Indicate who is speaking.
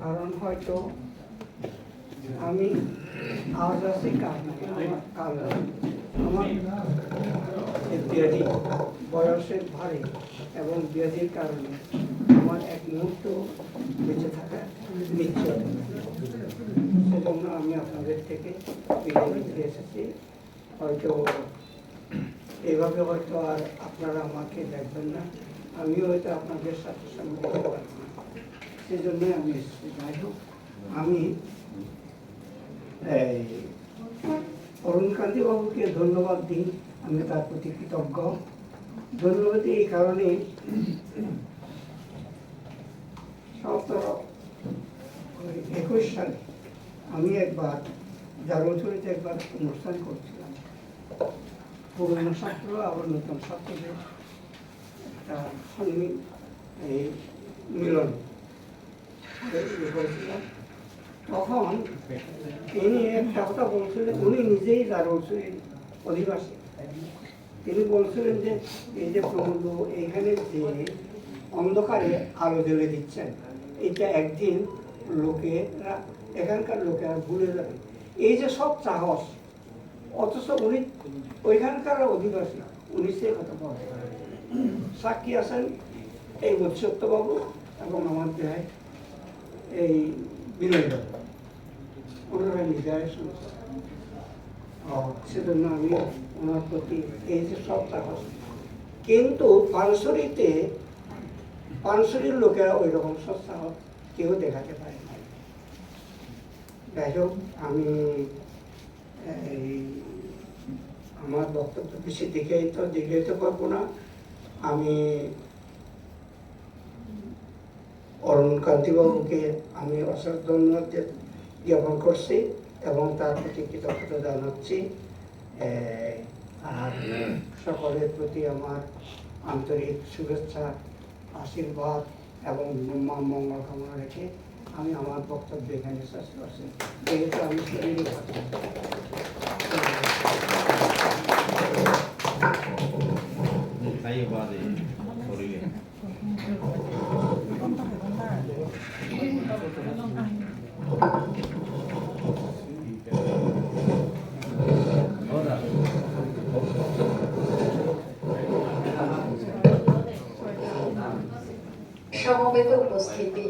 Speaker 1: কারণ হয়তো আমি আজ আছি, কাল কাল আমার ব্যাধি বয়সের ভারে এবং ব্যাধির কারণে আমার এক মুহূর্ত বেঁচে থাকা নিশ্চয়। সেজন্য আমি আপনাদের থেকে বিদায় এসেছি। হয়তো এভাবে হয়তো আর আপনারা আমাকে দেখবেন না। আমিও হয়তো আপনাদের সাথে সঙ্গে না সেজন্যই আমি এসেছি, যাই হোক। আমি, এই অরুণকান্তি বাবুকে ধন্যবাদ দিই, আমি তার প্রতি কৃতজ্ঞ। ধন্যবাদ এই কারণে সতেরো একুশ সালে আমি একবার জাগরচুরিতে একবার অনুষ্ঠান করছিলাম। পুরনো ছাত্র, আবার নতুন ছাত্রদের একটা এই মিলন। তখন তিনি একটা কথা বলছিলেন, উনি নিজেই দারুচুরির অধিবাসী। তিনি বলছিলেন যে, এই যে প্রমোদ এইখানে যে অন্ধকারে আলো জ্বেলে দিচ্ছেন, এটা একদিন লোকেরা, এখানকার লোকেরা ভুলে যাবে। এই যে সব সাহস, অথচ উনি ওইখানকার অধিবাসী, উনি সে কথা বলেন। সাক্ষী আছেন এই বৎসত্যবাবু এবং আমার দেয় এই বিনয় বাবু ওনারা নিজেরাই সেজন্য আমি ওনার প্রতি এই যে সব সাহস কিন্তু পানসরিতে, পানসরির লোকেরা ওই রকম সব সাহস কেউ দেখাতে পারে না যাই হোক, আমি আমার বক্তব্য বেশি দিকে তো দিতে পারব না। আমি অরুণ কান্তিবাবুকে আমি অশেষ ধন্যবাদ জ্ঞাপন করছি এবং তার প্রতি কৃতজ্ঞতা জানাচ্ছি। আর সকলের প্রতি আমার আন্তরিক শুভেচ্ছা আশীর্বাদ এবং মঙ্গল কামনা রেখে আমি আমার বক্তব্য এখানে শেষ করছি। যেহেতু আমি শরীরে
Speaker 2: din? Sorry. Ahora.
Speaker 3: সমবেত উপস্থিতি